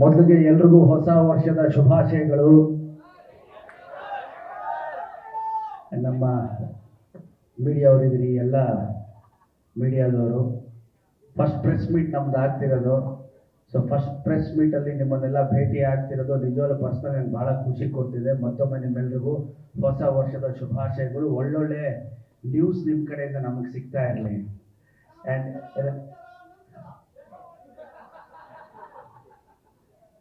ಮೊದಲಿಗೆ ಎಲ್ರಿಗೂ ಹೊಸ ವರ್ಷದ ಶುಭಾಶಯಗಳು. ನಮ್ಮ ಮೀಡಿಯಾವರಿದ್ದೀರಿ, ಎಲ್ಲ ಮೀಡಿಯಾದವರು. ಫಸ್ಟ್ ಪ್ರೆಸ್ ಮೀಟ್ ನಮ್ದು ಆಗ್ತಿರೋದು. ಸೊ ಫಸ್ಟ್ ಪ್ರೆಸ್ ಮೀಟಲ್ಲಿ ನಿಮ್ಮನ್ನೆಲ್ಲ ಭೇಟಿ ಆಗ್ತಿರೋದು. ನಿಜವಾಗ್ಲೂ ಪರ್ಸ್ನಲ್ ನನಗೆ ಭಾಳ ಖುಷಿ ಕೊಡ್ತಿದೆ. ಮತ್ತೊಮ್ಮೆ ನಿಮ್ಮೆಲ್ರಿಗೂ ಹೊಸ ವರ್ಷದ ಶುಭಾಶಯಗಳು. ಒಳ್ಳೊಳ್ಳೆ ನ್ಯೂಸ್ ನಿಮ್ಮ ಕಡೆಯಿಂದ ನಮಗೆ ಸಿಗ್ತಾ ಇರಲಿ. ಆ್ಯಂಡ್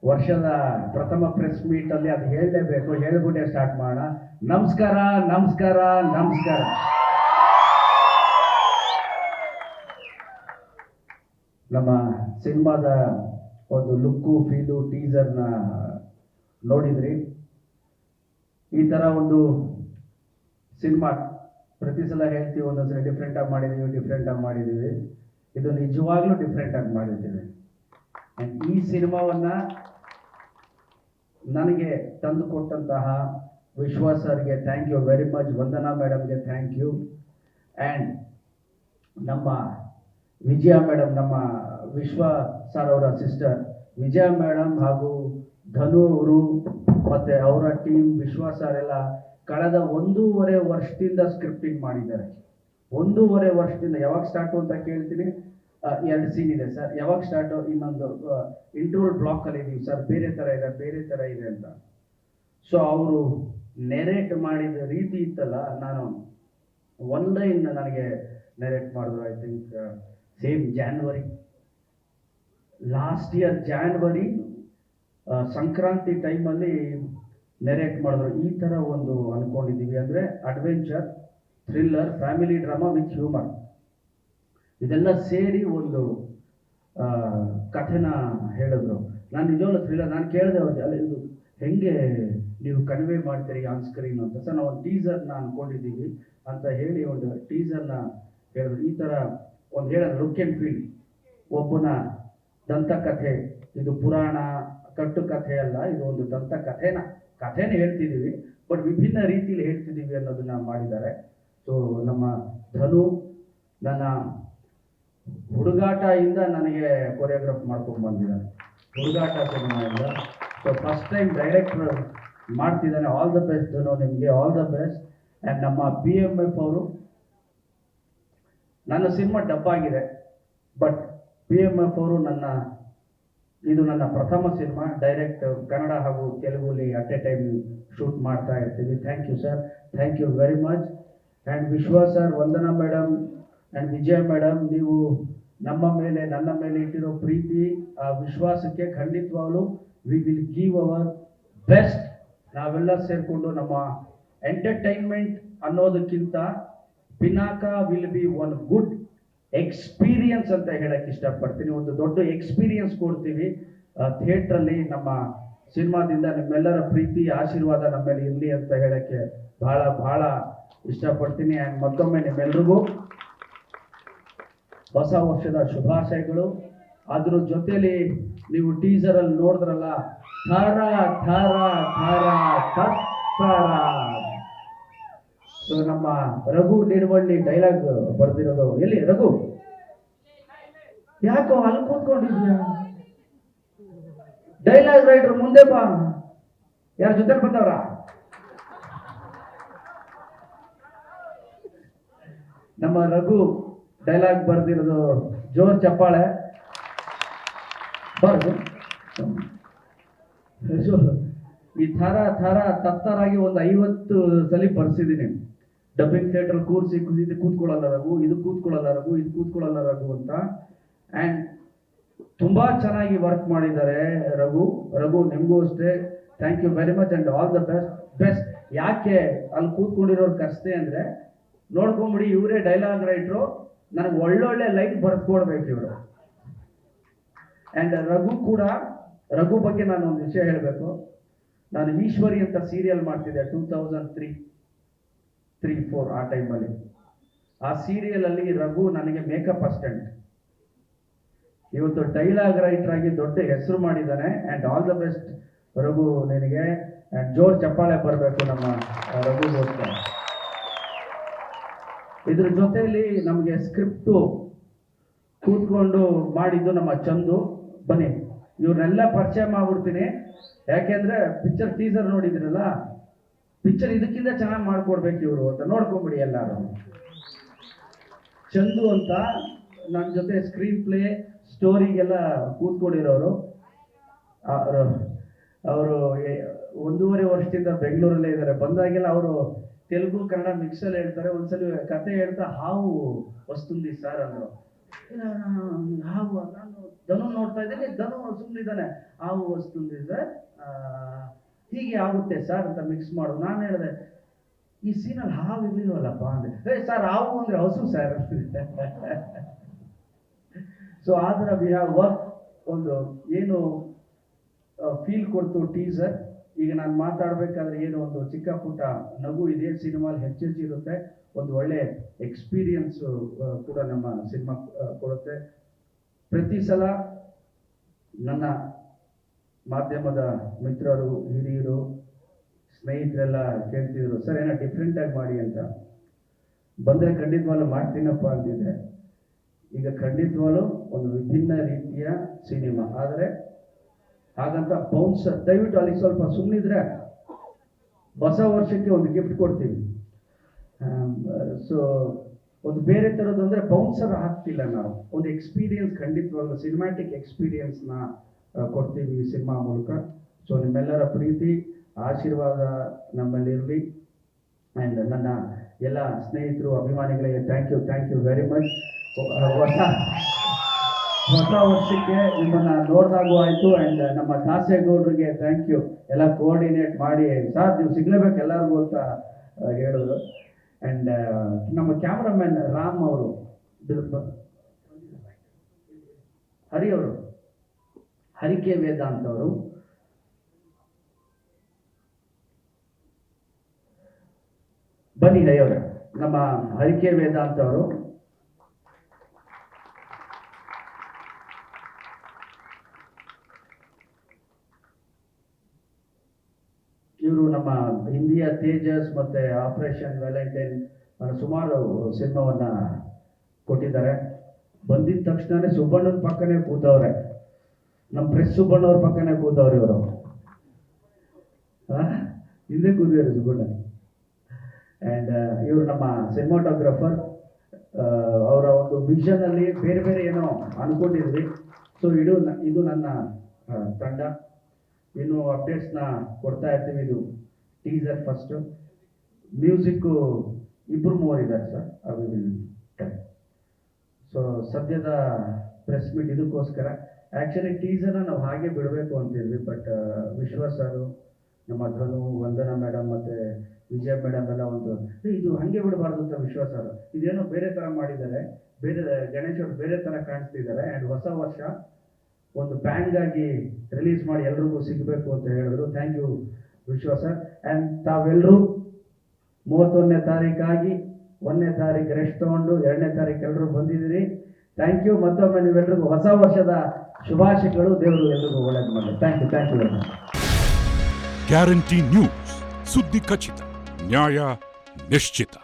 ವರ್ಷದ ಪ್ರಥಮ ಪ್ರೆಸ್ ಮೀಟ್ ಅಲ್ಲಿ ಅದು ಹೇಳಲೇಬೇಕು. ಹೇಳ್ಬಿಟ್ಟೆ ಸ್ಟಾರ್ಟ್ ಮಾಡೋಣ. ನಮಸ್ಕಾರ ನಮಸ್ಕಾರ ನಮಸ್ಕಾರ. ನಮ್ಮ ಸಿನಿಮಾದ ಒಂದು ಲುಕ್ಕು, ಫೀಲು ಟೀಸರ್ನ ನೋಡಿದ್ರಿ. ಈ ಥರ ಒಂದು ಸಿನಿಮಾ ಪ್ರತಿ ಸಲ ಹೇಳ್ತೀವಿ ಒಂದೊಂದ್ಸಲ ಡಿಫ್ರೆಂಟಾಗಿ ಮಾಡಿದ್ದೀವಿ ಡಿಫ್ರೆಂಟಾಗಿ ಮಾಡಿದ್ದೀವಿ ಇದು ನಿಜವಾಗ್ಲೂ ಡಿಫ್ರೆಂಟಾಗಿ ಮಾಡಿದ್ದೀವಿ. ಈ ಸಿನಿಮಾವನ್ನ ನನಗೆ ತಂದು ಕೊಟ್ಟಂತಹ ವಿಶ್ವಾಸ್ ಸರ್ಗೆ thank you very much Vandana ಮೇಡಮ್ಗೆ thank you and ನಮ್ಮ ವಿಜಯ ಮೇಡಮ್, ನಮ್ಮ ವಿಶ್ವ ಸರ್ ಅವರ ಸಿಸ್ಟರ್ ವಿಜಯ ಮೇಡಮ್ ಹಾಗೂ ಧನು ಅವರು ಮತ್ತು ಅವರ ಟೀಮ್ ವಿಶ್ವ ಸರ್ ಎಲ್ಲ ಕಳೆದ ಒಂದೂವರೆ ವರ್ಷದಿಂದ ಸ್ಕ್ರಿಪ್ಟಿಂಗ್ ಮಾಡಿದ್ದಾರೆ. ಒಂದೂವರೆ ವರ್ಷದಿಂದ ಯಾವಾಗ ಸ್ಟಾರ್ಟು ಅಂತ ಕೇಳ್ತೀನಿ? ಎರಡು ಸೀನ್ ಇದೆ ಸರ್. ಯಾವಾಗ ಸ್ಟಾರ್ಟು ಇನ್ನೊಂದು ಇಂಟರ್ವಲ್ ಬ್ಲಾಕ್ ಅಲ್ಲಿ ಇದೀವಿ ಸರ್. ಬೇರೆ ತರ ಇದೆ, ಬೇರೆ ತರ ಇದೆ ಅಂತ. ಸೊ ಅವರು ನೆರೇಟ್ ಮಾಡಿದ ರೀತಿ ಇತ್ತಲ್ಲ, ನಾನು ಒನ್ ಲೈನ್ ನನಗೆ ನೆರೇಟ್ ಮಾಡಿದ್ರು I think same January last year January Sankranti ಟೈಮಲ್ಲಿ ನೆರೇಟ್ ಮಾಡಿದ್ರು. ಈ ಥರ ಒಂದು ಅಂದ್ಕೊಂಡಿದ್ದೀವಿ ಅಂದರೆ adventure thriller family drama with humour ಇದೆಲ್ಲ ಸೇರಿ ಒಂದು ಕಥೆನ ಹೇಳಿದ್ರು. ನಾನು ನಿಜವಾಗ್ಲೂ ಥ್ರಿಲ್ಲರ್ ನಾನು ಕೇಳಿದೆ ಅವ್ರಿಗೆ, ಅಲ್ಲಿ ಇದು ಹೆಂಗೆ ನೀವು ಕನ್ವೆ ಮಾಡ್ತೀರಿ ಆನ್ ಸ್ಕ್ರೀನ್ ಅಂತ. ಸರ್, ನಾವು ಒಂದು ಟೀಸರ್ನ ಅಂದ್ಕೊಂಡಿದ್ದೀವಿ ಅಂತ ಹೇಳಿ ಒಂದು ಟೀಸರ್ನ ಹೇಳಿದ್ರು. ಈ ಥರ ಒಂದು ಹೇಳೋದು ಲುಕ್ ಆ್ಯಂಡ್ ಫೀಲ್ ಒಬ್ಬನ ದಂತಕಥೆ, ಇದು ಪುರಾಣ ಕಟ್ಟು ಕಥೆ ಅಲ್ಲ, ಇದು ಒಂದು ದಂತ ಕಥೆನ ಕಥೆನ ಹೇಳ್ತಿದ್ದೀವಿ, ಬಟ್ ವಿಭಿನ್ನ ರೀತಿಯಲ್ಲಿ ಹೇಳ್ತಿದ್ದೀವಿ ಅನ್ನೋದನ್ನ ಮಾಡಿದ್ದಾರೆ. ಸೊ ನಮ್ಮ ಧನು, ನನ್ನ ಹುಡುಗಾಟ ಇಂದ ನನಗೆ ಕೊರಿಯೋಗ್ರಾಫ್ ಮಾಡ್ಕೊಂಡು ಬಂದಿದ್ದಾನೆ ಹುಡುಗಾಟ ಸಿನಿಮಾಯಿಂದ ಸೊ ಫಸ್ಟ್ ಟೈಮ್ ಡೈರೆಕ್ಟರ್ ಮಾಡ್ತಿದ್ದಾನೆ. ಆಲ್ ದ ಬೆಸ್ಟ್ ನಿಮಗೆ ಆಲ್ ದ ಬೆಸ್ಟ್ ಆ್ಯಂಡ್ ನಮ್ಮ ಬಿ ಎಂ ಎಫ್ ಅವರು, ನನ್ನ ಸಿನಿಮಾ ಡಬ್ಬಾಗಿದೆ. ಬಟ್ ಪಿ ಎಂ ಎಫ್ ಅವರು ನನ್ನ, ಇದು ನನ್ನ ಪ್ರಥಮ ಸಿನಿಮಾ. ಡೈರೆಕ್ಟ್ ಕನ್ನಡ ಹಾಗೂ ತೆಲುಗುಲಿ ಅಟ್ ಎ ಟೈಮ್ ಶೂಟ್ ಮಾಡ್ತಾ ಇರ್ತೀವಿ. Thank you sir thank you very much and Vishwa sir Vandana madam and Vijaya madam ನೀವು ನಮ್ಮ ಮೇಲೆ, ನನ್ನ ಮೇಲೆ ಇಟ್ಟಿರೋ ಪ್ರೀತಿ ವಿಶ್ವಾಸಕ್ಕೆ ಖಂಡಿತವಾಗ್ಲೂ we will give our best ನಾವೆಲ್ಲ ಸೇರಿಕೊಂಡು ನಮ್ಮ ಎಂಟರ್ಟೈನ್ಮೆಂಟ್ ಅನ್ನೋದಕ್ಕಿಂತ Pinaka will be one good experience ಅಂತ ಹೇಳಕ್ ಇಷ್ಟಪಡ್ತೀನಿ. ಒಂದು ದೊಡ್ಡ ಎಕ್ಸ್ಪೀರಿಯನ್ಸ್ ಕೊಡ್ತೀವಿ. ಥಿಯೇಟ್ರಲ್ಲಿ ನಮ್ಮ ಸಿನಿಮಾದಿಂದ ನಿಮ್ಮೆಲ್ಲರ ಪ್ರೀತಿ, ಆಶೀರ್ವಾದ ನಮ್ಮ ಮೇಲೆ ಇರಲಿ ಅಂತ ಹೇಳಕ್ಕೆ ಬಹಳ ಬಹಳ ಇಷ್ಟಪಡ್ತೀನಿ. ಆ್ಯಂಡ್ ಮತ್ತೊಮ್ಮೆ ನಿಮ್ಮೆಲ್ರಿಗೂ ಹೊಸ ವರ್ಷದ ಶುಭಾಶಯಗಳು. ಅದ್ರ ಜೊತೆಯಲ್ಲಿ ನೀವು ಟೀಸರ್ ಅಲ್ಲಿ ನೋಡಿದ್ರಲ್ಲ, ಥರ ಥರ ಥರ ಥರ ನಮ್ಮ ರಘು ನಿರ್ವಳ್ಳಿ ಡೈಲಾಗ್ ಬರ್ದಿರೋದು. ಎಲ್ಲಿ ರಘು? ಯಾಕೋ ಅಲ್ಲಿ ಕೂತ್ಕೊಂಡಿದ್ಯಾ? ಡೈಲಾಗ್ ರೈಟರ್ ಮುಂದೆ ಬಾ. ಯಾರ ಜೊತೆ ಬಂದವ್ರ? ನಮ್ಮ ರಘು ಡೈಲಾಗ್ ಬರ್ದಿರೋದು ಜೋರ್ ಚಪ್ಪಾಳೆ. ಬರ್ದು. ಈ ಥರ ಥರ, ತತ್ತರಾಗಿ ಒಂದು ಐವತ್ತು ಸಲ ಬರ್ಸಿದ್ದೀನಿ ಡಬ್ಬಿಂಗ್ ಥಿಯೇಟರ್ ಕೂರಿಸಿ ಇದು ಕೂತ್ಕೊಳ್ಳಲ್ಲ ರಘು, ಇದು ಕೂತ್ಕೊಳ್ಳಲ್ಲ ರಘು, ಇದು ಕೂತ್ಕೊಳ್ಳಲ್ಲ ರಘು ಅಂತ. ಆ್ಯಂಡ್ ತುಂಬ ಚೆನ್ನಾಗಿ ವರ್ಕ್ ಮಾಡಿದ್ದಾರೆ ರಘು. ರಘು, ನಿಮಗೂ ಅಷ್ಟೇ. Thank you very much and all the best best ಯಾಕೆ ಅಲ್ಲಿ ಕೂತ್ಕೊಂಡಿರೋರು ಕಷ್ಟೇ ಅಂದರೆ ನೋಡ್ಕೊಂಬಿಡಿ, ಇವರೇ ಡೈಲಾಗ್ ರೈಟ್ರು ನನಗೆ ಒಳ್ಳೊಳ್ಳೆ ಲೈಟ್ ಬರ್ಕೊಡ್ಬೇಕು ಇವರು. ಆ್ಯಂಡ್ ರಘು ಕೂಡ, ರಘು ಬಗ್ಗೆ ನಾನು ಒಂದು ವಿಷಯ ಹೇಳಬೇಕು. ನಾನು ಈಶ್ವರಿ ಅಂತ ಸೀರಿಯಲ್ ಮಾಡ್ತಿದ್ದೆ two thousand three three four ಆ ಟೈಮಲ್ಲಿ ಆ ಸೀರಿಯಲ್ ಅಲ್ಲಿ ರಘು ನನಗೆ ಮೇಕಪ್ ಅಸ್ಟೆಂಟ್ ಇವತ್ತು ಡೈಲಾಗ್ ರೈಟರ್ ಆಗಿ ದೊಡ್ಡ ಹೆಸರು ಮಾಡಿದ್ದಾನೆ and all the best Raghu ನಿನಗೆ. ಜೋರ್ ಚಪ್ಪಾಳೆ ಬರಬೇಕು ನಮ್ಮ ರಘುಗೋಸ್ಕರ. ಇದ್ರ ಜೊತೆಯಲ್ಲಿ ನಮಗೆ ಸ್ಕ್ರಿಪ್ಟು ಕೂತ್ಕೊಂಡು ಮಾಡಿದ್ದು ನಮ್ಮ ಚಂದು, ಬನ್ನಿ. ಇವ್ರನ್ನೆಲ್ಲ ಪರಿಚಯ ಮಾಡ್ಬಿಡ್ತೀನಿ. ಯಾಕೆಂದ್ರೆ ಪಿಕ್ಚರ್ ಟೀಸರ್ ನೋಡಿದ್ರಲ್ಲ ಪಿಕ್ಚರ್ ಇದಕ್ಕಿಂತ ಚೆನ್ನಾಗಿ ಮಾಡ್ಕೊಡ್ಬೇಕು ಇವರು ಅಂತ ನೋಡ್ಕೊಂಬಿಡಿ ಎಲ್ಲರೂ. ಚಂದು ಅಂತ ನನ್ನ ಜೊತೆ ಸ್ಕ್ರೀನ್ ಪ್ಲೇ ಸ್ಟೋರಿಗೆಲ್ಲ ಕೂತ್ಕೊಂಡಿರೋರು. ಅವರು ಒಂದೂವರೆ ವರ್ಷದಿಂದ ಬೆಂಗಳೂರಲ್ಲೇ ಇದ್ದಾರೆ ಬಂದಾಗೆಲ್ಲ ಅವರು ತೆಲುಗು, ಕನ್ನಡ ಮಿಕ್ಸಲ್ಲಿ ಹೇಳ್ತಾರೆ. ಒಂದ್ಸಲಿ ಕತೆ ಹೇಳ್ತಾ, ಹಾವು ವಸ್ತುಂದಿ ಸರ್ ಅಂದರು. ಹಾವು ನಾನು ಧನು ನೋಡ್ತಾ ಇದ್ದೀನಿ. ಧನು ಸುಮ್ಮನಿದ್ದಾನೆ ಹಾವು ವಸ್ತುಂದಿ ಸರ್ ಹೀಗೆ ಆಗುತ್ತೆ ಸರ್ ಅಂತ ಮಿಕ್ಸ್ ಮಾಡು. ನಾನು ಹೇಳಿದೆ, ಈ ಸೀನಲ್ಲಿ ಹಾವು ಇರ್ಲಿಲ್ವಲ್ಲಪ್ಪ ಅಂದ್ರೆ, ಏ ಸರ್ ಹಾವು ಅಂದ್ರೆ ಹಸು ಸರ್ ಸೊ ಆದ್ರೆ ವಿ ಹ್ಯಾವ್ ವರ್ಕ್ ಒಂದು, ಏನು ಫೀಲ್ ಕೊಡ್ತು ಟೀಸರ್ ಈಗ ನಾನು ಮಾತಾಡಬೇಕಾದ್ರೆ ಏನು ಒಂದು ಚಿಕ್ಕ ಪುಟ್ಟ ನಗು ಇದೇ ಸಿನಿಮಾಲಿ ಹೆಚ್ಚೆಚ್ಚು ಇರುತ್ತೆ ಒಂದು ಒಳ್ಳೆ ಎಕ್ಸ್ಪೀರಿಯನ್ಸ್ ಕೂಡ ನಮ್ಮ ಸಿನಿಮಾ ಕೊಡುತ್ತೆ. ಪ್ರತಿ ಸಲ ನನ್ನ ಮಾಧ್ಯಮದ ಮಿತ್ರರು, ಹಿರಿಯರು, ಸ್ನೇಹಿತರೆಲ್ಲ ಕೇಳ್ತಿದ್ರು, ಸರ್, ಏನೋ ಡಿಫ್ರೆಂಟ್ ಆಗಿ ಮಾಡಿ ಅಂತ. ಬಂದರೆ ಖಂಡಿತವಾಗ್ಲೂ ಮಾಡ್ತೀನಪ್ಪ ಅಂತಿದ್ದೆ. ಈಗ ಖಂಡಿತವಾಗ್ಲೂ ಒಂದು ವಿಭಿನ್ನ ರೀತಿಯ ಸಿನಿಮಾ. ಆದರೆ ಹಾಗಂತ ಬೌನ್ಸರ್ ದಯವಿಟ್ಟು ಅಲ್ಲಿ ಸ್ವಲ್ಪ ಸುಮ್ಮನಿದ್ರೆ ಹೊಸ ವರ್ಷಕ್ಕೆ ಒಂದು ಗಿಫ್ಟ್ ಕೊಡ್ತೀವಿ. ಸೊ ಒಂದು ಬೇರೆ ಥರದ್ದು ಅಂದರೆ ಬೌನ್ಸರ್ ಹಾಕ್ತಿಲ್ಲ ನಾವು. ಒಂದು ಎಕ್ಸ್ಪೀರಿಯನ್ಸ್ ಖಂಡಿತವಾಗ್ಲೂ ಸಿನಿಮ್ಯಾಟಿಕ್ ಎಕ್ಸ್ಪೀರಿಯನ್ಸ್ನ ಕೊಡ್ತೀವಿ ಸಿನಿಮಾ ಮೂಲಕ. ಸೊ ನಿಮ್ಮೆಲ್ಲರ ಪ್ರೀತಿ, ಆಶೀರ್ವಾದ ನಮ್ಮಲ್ಲಿರಲಿ ಆ್ಯಂಡ್ ನನ್ನ ಎಲ್ಲ ಸ್ನೇಹಿತರು ಅಭಿಮಾನಿಗಳಿಗೆ thank you thank you very much ಹೊಸ ವರ್ಷಕ್ಕೆ ನಿಮ್ಮನ್ನ ನೋಡಿದಾಗೂ ಆಯ್ತು ಅಂಡ್ ನಮ್ಮ ದಾಸೇಗೌಡರಿಗೆ ಥ್ಯಾಂಕ್ ಯು ಎಲ್ಲ ಕೋಆರ್ಡಿನೇಟ್ ಮಾಡಿ ಸರ್ ನೀವು ಸಿಗ್ಲೇಬೇಕು ಎಲ್ಲರಿಗೂ ಅಂತ ಹೇಳಿದ್ರು. ಅಂಡ್ ನಮ್ಮ ಕ್ಯಾಮ್ರಾಮನ್ ರಾಮ್ ಅವರು ಹರಿ ಅವರು, ಹರಿಕೆ ವೇದಾಂತ್ ಅವರು. ಬನ್ನಿ ಹರಿ ಅವರ ನಮ್ಮ ಹರಿಕೆ ವೇದಾಂತ್ ಅವರು. ಇವರು ನಮ್ಮ ಹಿಂದಿಯ ತೇಜಸ್ ಮತ್ತೆ ಆಪರೇಷನ್ ವ್ಯಾಲೆಂಟೈನ್ ಸುಮಾರು ಸಿನಿಮಾವನ್ನ ಕೊಟ್ಟಿದ್ದಾರೆ. ಬಂದಿದ ತಕ್ಷಣನೇ ಸುಬ್ಬಣ್ಣನ ಪಕ್ಕನೇ ಕೂತವ್ರೆ. ನಮ್ಮ ಪ್ರೆಸ್ ಸುಬ್ಬಣ್ಣವ್ರ ಪಕ್ಕನೇ ಕೂತವ್ರೆ ಇವರು. ಹಿಂದೆ ಕೂತಿದ್ದಾರೆ ಸುಬ್ಬಣ್ಣ ಆ್ಯಂಡ್ ಇವರು ನಮ್ಮ ಸಿನಿಮಾಟೋಗ್ರಫರ್. ಅವರ ಒಂದು ವಿಷನಲ್ಲಿ ಬೇರೆ ಬೇರೆ ಏನೋ ಅನ್ಕೊಂಡಿದ್ವಿ. ಸೊ ಇದು ಇದು ನನ್ನ ತಂಡ. ಇನ್ನು ಅಪ್ಡೇಟ್ಸ್ನ ಕೊಡ್ತಾ ಇರ್ತೀವಿ ಇದು ಟೀಸರ್ ಫಸ್ಟು ಮ್ಯೂಸಿಕ್ಕು ಇಬ್ಬರು ಮೂವರು ಇದ್ದಾರೆ ಸರ್ ಅದು ಸೊ ಸದ್ಯದ ಪ್ರೆಸ್ ಮೀಟ್ ಇದಕ್ಕೋಸ್ಕರ. ಆ್ಯಕ್ಚುಲಿ ಟೀಸರ್ನ ನಾವು ಹಾಗೆ ಬಿಡಬೇಕು ಅಂತಿದ್ವಿ ಬಟ್ ವಿಶ್ವ ಸರು ನಮ್ಮ ಧನು, ವಂದನಾ ಮೇಡಮ್ ಮತ್ತು ವಿಜಯ ಮೇಡಮ್ ಎಲ್ಲ ಒಂದು ಇದು ಹಾಗೆ ಬಿಡಬಾರ್ದು ಅಂತ ವಿಶ್ವ ಸರ್ ಇದೇನೋ ಬೇರೆ ಥರ ಮಾಡಿದ್ದಾರೆ. ಬೇರೆ, ಗಣೇಶ್ ಅವರು ಬೇರೆ ಥರ ಕಾಣಿಸ್ತಿದ್ದಾರೆ. ಆ್ಯಂಡ್ ಹೊಸ ವರ್ಷ ಒಂದು ಬ್ಯಾಂಡ್ ಆಗಿ ರಿಲೀಸ್ ಮಾಡಿ ಎಲ್ರಿಗೂ ಸಿಗಬೇಕು ಅಂತ ಹೇಳಿದ್ರು. ಥ್ಯಾಂಕ್ ಯು ವಿಶ್ವಾಸ. ಆ್ಯಂಡ್ ತಾವೆಲ್ಲರೂ ಮೂವತ್ತೊಂದನೇ ತಾರೀಕಾಗಿ ಒಂದನೇ ತಾರೀಕು ರೆಸ್ಟ್ ತಗೊಂಡು ಎರಡನೇ ತಾರೀಕು ಎಲ್ಲರೂ ಬಂದಿದ್ದೀರಿ. ಥ್ಯಾಂಕ್ ಯು ಮತ್ತೊಮ್ಮೆ ನೀವೆಲ್ಲರಿಗೂ ಹೊಸ ವರ್ಷದ ಶುಭಾಶಯಗಳು. ದೇವರು ಎಲ್ರಿಗೂ ಒಳ್ಳೇದು ಮಾಡಿ thank you thank you very much guarantee news ಸುದ್ದಿ ಖಚಿತ ನ್ಯಾಯ ನಿಶ್ಚಿತ